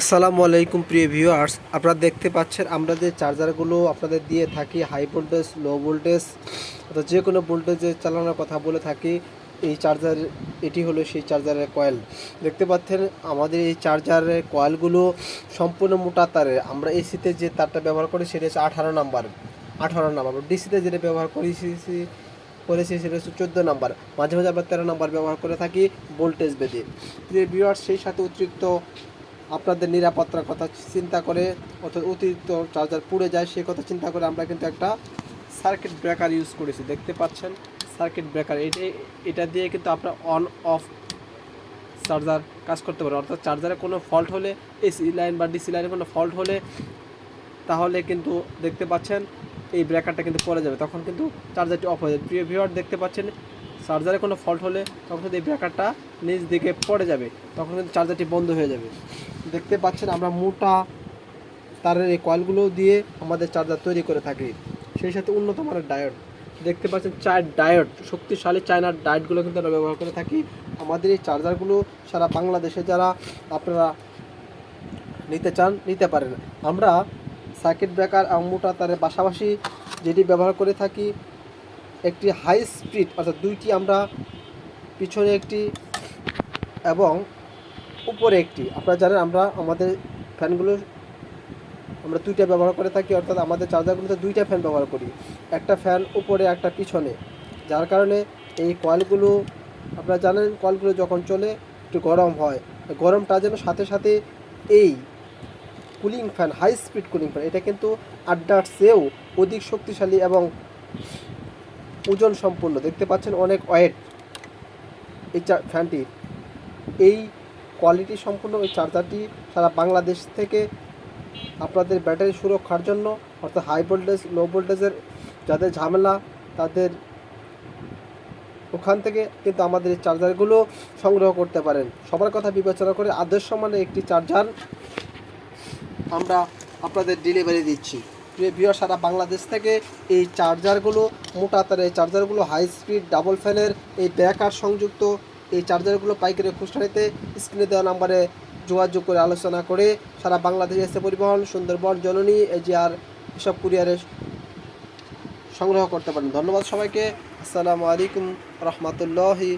আসসালামু আলাইকুম, প্রিয় ভিউয়ার্স। আপনারা দেখতে পাচ্ছেন, আমরা যে চার্জারগুলো আপনাদের দিয়ে থাকি হাই ভোল্টেজ লো ভোল্টেজ অর্থাৎ যে কোনো ভোল্টেজে চালানোর কথা বলে থাকি, এই চার্জার, এটি হলো সেই চার্জারের কয়েল দেখতে পাচ্ছেন, আমাদের এই চার্জারের কয়েলগুলো সম্পূর্ণ মোটা তারের। আমরা এসিতে যে তারটা ব্যবহার করি, সেটা হচ্ছে আঠারো নাম্বার। আঠারো নাম্বার। ডিসিতে যেটা ব্যবহার করি করেছি, সেটা হচ্ছে চোদ্দ নাম্বার। মাঝে মাঝে আমরা তেরো নাম্বার ব্যবহার করে থাকি ভোল্টেজ বেঁধে। প্রিয় ভিউয়ার্স, সেই সাথে অতিরিক্ত আপনাদের নিরাপত্তার কথা চিন্তা করে অর্থাৎ অতিরিক্ত চার্জার পুড়ে যায়, সে কথা চিন্তা করে আমরা কিন্তু একটা সার্কিট ব্রেকার ইউজ করেছি। দেখতে পাচ্ছেন? সার্কিট ব্রেকার এটা এটা দিয়ে কিন্তু আপনার অন অফ চার্জার কাজ করতে পারে অর্থাৎ চার্জারে কোনো ফল্ট হলে এসি লাইন বা ডিসি লাইনে কোনো ফল্ট হলে, তাহলে কিন্তু দেখতে পাচ্ছেন, এই ব্রেকারটা কিন্তু পড়ে যাবে। তখন কিন্তু চার্জারটি অফ হয়ে যাবে। প্রিয় ভিউয়ার দেখতে পাচ্ছেন চার্জারে কোনো ফল্ট হলে তখন কিন্তু এই ব্রেকারটা নিচ দিকে পড়ে যাবে। তখন কিন্তু চার্জারটি বন্ধ হয়ে যাবে। দেখতে পাচ্ছেন আমরা মোটা তারের এই কয়েলগুলো দিয়ে আমাদের চার্জার তৈরি করে থাকি। সেই সাথে উন্নত মানের ডায়োড দেখতে পাচ্ছেন চার ডায়োড শক্তিশালী চায়নার ডায়োডগুলো কিন্তু আমরা ব্যবহার করে থাকি। আমাদের এই চার্জারগুলো সারা বাংলাদেশে যারা আপনারা নিতে চান, নিতে পারেন। আমরা সার্কিট ব্রেকার এবং মোটা তারের পাশাপাশি যেটি ব্যবহার করে থাকি একটি হাই স্পিড অর্থাৎ দুইটি আমরা পিছনে একটি এবং উপরে একটি। আপনারা জানেন আমরা আমাদের ফ্যানগুলো, আমরা দুইটা ব্যবহার করে থাকি, অর্থাৎ আমাদের চার্জারগুলোতে দুইটা ফ্যান ব্যবহার করি। একটা ফ্যান উপরে, একটা পিছনে। যার কারণে এই কয়েলগুলো, আপনারা জানেন কয়েলগুলো যখন চলে, একটু গরম হয়। গরমটা যেন সাথে সাথে এই cooling fan high speed cooling fan এটা কিন্তু আড্ডার চেয়েও অধিক শক্তিশালী এবং ওজন সম্পূর্ণ। দেখতে পাচ্ছেন অনেক ওয়েট এই ফ্যানটি। এই কোয়ালিটি সম্পূর্ণ ওই চার্জারটি সারা বাংলাদেশ থেকে আপনাদের ব্যাটারি সুরক্ষার জন্য, অর্থাৎ হাই ভোল্টেজ লো ভোল্টেজের যাদের ঝামেলা, তাদের ওখান থেকে কিন্তু আমাদের এই চার্জারগুলো সংগ্রহ করতে পারেন। সবার কথা বিবেচনা করে আদর্শ মানে একটি চার্জার আমরা আপনাদের ডেলিভারি দিচ্ছি। প্রিয় সারা বাংলাদেশ থেকে এই চার্জারগুলো, মোটা তারের এই চার্জারগুলো হাই স্পিড ডাবল ফ্যানের এই ব্যাকার সংযুক্ত এই চার্জারগুলো পাইকারি খুচরাতে স্ক্রিনে দেওয়া নাম্বারে যোগাযোগ করে আলোচনা করে সারা বাংলাদেশ এসে পরিবহন, সুন্দরবন, জননী, এজিআর এসব কুরিয়ারে সংগ্রহ করতে পারেন। ধন্যবাদ সবাইকে। আসসালামু আলাইকুম রহমতুল্লাহি